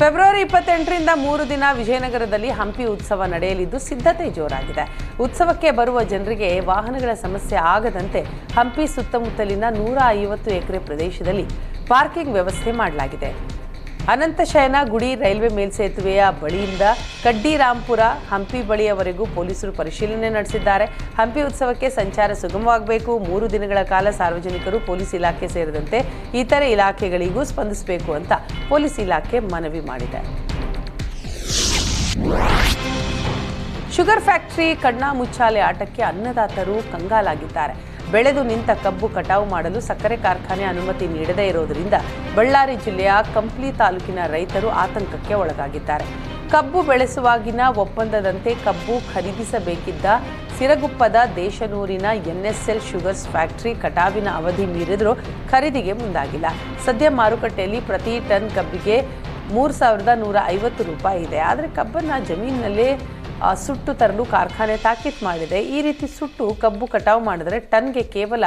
February ಇಪ್ಪತ್ತೆಂಟರಿಂದ ಮೂರು ದಿನ ವಿಜಯನಗರದಲ್ಲಿ ಹಂಪಿ ಉತ್ಸವ ನಡೆಯಲಿದ್ದು ಸಿದ್ಧತೆ ಜೋರಾಗಿದೆ. ಉತ್ಸವಕ್ಕೆ ಬರುವ ಜನರಿಗೆ ವಾಹನಗಳ ಸಮಸ್ಯೆ ಆಗದಂತೆ ಹಂಪಿ ಸುತ್ತಮುತ್ತಲಿನ ನೂರ ಐವತ್ತು ಎಕರೆ ಪ್ರದೇಶದಲ್ಲಿ ಪಾರ್ಕಿಂಗ್ ವ್ಯವಸ್ಥೆ ಮಾಡಲಾಗಿದೆ. ಅನಂತಶಯನ ಗುಡಿ ರೈಲ್ವೆ ಮೇಲ್ಸೇತುವೆಯ ಬಳಿಯಿಂದ ಕಡ್ಡಿರಾಂಪುರ ಹಂಪಿ ಬಳಿಯವರೆಗೂ ಪೊಲೀಸರು ಪರಿಶೀಲನೆ ನಡೆಸಿದ್ದಾರೆ. ಹಂಪಿ ಉತ್ಸವಕ್ಕೆ ಸಂಚಾರ ಸುಗಮವಾಗಬೇಕು. ಮೂರು ದಿನಗಳ ಕಾಲ ಸಾರ್ವಜನಿಕರು ಪೊಲೀಸ್ ಇಲಾಖೆ ಸೇರಿದಂತೆ ಇತರೆ ಇಲಾಖೆಗಳಿಗೂ ಸ್ಪಂದಿಸಬೇಕು ಅಂತ ಪೊಲೀಸ್ ಇಲಾಖೆ ಮನವಿ ಮಾಡಿದೆ. ಶುಗರ್ ಫ್ಯಾಕ್ಟರಿ ಕಣ್ಣಾಮುಚ್ಚಾಲೆ ಆಟಕ್ಕೆ ಅನ್ನದಾತರು ಕಂಗಾಲಾಗಿದ್ದಾರೆ. ಬೆಳೆದು ನಿಂತ ಕಬ್ಬು ಕಟಾವು ಮಾಡಲು ಸಕ್ಕರೆ ಕಾರ್ಖಾನೆ ಅನುಮತಿ ನೀಡದೇ ಇರೋದರಿಂದ ಬಳ್ಳಾರಿ ಜಿಲ್ಲೆಯ ಕಂಪ್ಲಿ ತಾಲೂಕಿನ ರೈತರು ಆತಂಕಕ್ಕೆ ಒಳಗಾಗಿದ್ದಾರೆ. ಕಬ್ಬು ಬೆಳೆಸುವಾಗಿನ ಒಪ್ಪಂದದಂತೆ ಕಬ್ಬು ಖರೀದಿಸಬೇಕಿದ್ದ ಸಿರಗುಪ್ಪದ ದೇಶನೂರಿನ ಎನ್ಎಸ್ಎಲ್ ಶುಗರ್ಸ್ ಫ್ಯಾಕ್ಟರಿ ಕಟಾವಿನ ಅವಧಿ ಮೀರಿದರೂ ಖರೀದಿಗೆ ಮುಂದಾಗಿಲ್ಲ. ಸದ್ಯ ಮಾರುಕಟ್ಟೆಯಲ್ಲಿ ಪ್ರತಿ ಟನ್ ಕಬ್ಬಿಗೆ ಮೂರು ಸಾವಿರದ ನೂರ ಐವತ್ತು ರೂಪಾಯಿ ಇದೆ. ಆದರೆ ಕಬ್ಬನ್ನು ಜಮೀನಿನಲ್ಲೇ ಸುಟ್ಟು ತರಲು ಕಾರ್ಖಾನೆ ತಾಕೀತ್ ಮಾಡಿದೆ. ಈ ರೀತಿ ಸುಟ್ಟು ಕಬ್ಬು ಕಟಾವು ಮಾಡಿದರೆ ಟನ್ಗೆ ಕೇವಲ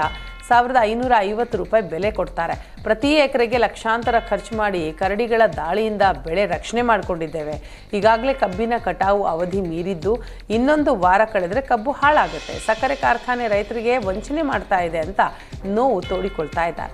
ಸಾವಿರದ ಐನೂರ ಐವತ್ತು ರೂಪಾಯಿ ಬೆಲೆ ಕೊಡ್ತಾರೆ. ಪ್ರತಿ ಎಕರೆಗೆ ಲಕ್ಷಾಂತರ ಖರ್ಚು ಮಾಡಿ ಕರಡಿಗಳ ದಾಳಿಯಿಂದ ಬೆಳೆ ರಕ್ಷಣೆ ಮಾಡಿಕೊಂಡಿದ್ದೇವೆ. ಈಗಾಗಲೇ ಕಬ್ಬಿನ ಕಟಾವು ಅವಧಿ ಮೀರಿದ್ದು ಇನ್ನೊಂದು ವಾರ ಕಳೆದರೆ ಕಬ್ಬು ಹಾಳಾಗುತ್ತೆ. ಸಕ್ಕರೆ ಕಾರ್ಖಾನೆ ರೈತರಿಗೆ ವಂಚನೆ ಮಾಡ್ತಾ ಇದೆ ಅಂತ ನೋವು ತೋಡಿಕೊಳ್ತಾ ಇದ್ದಾರೆ.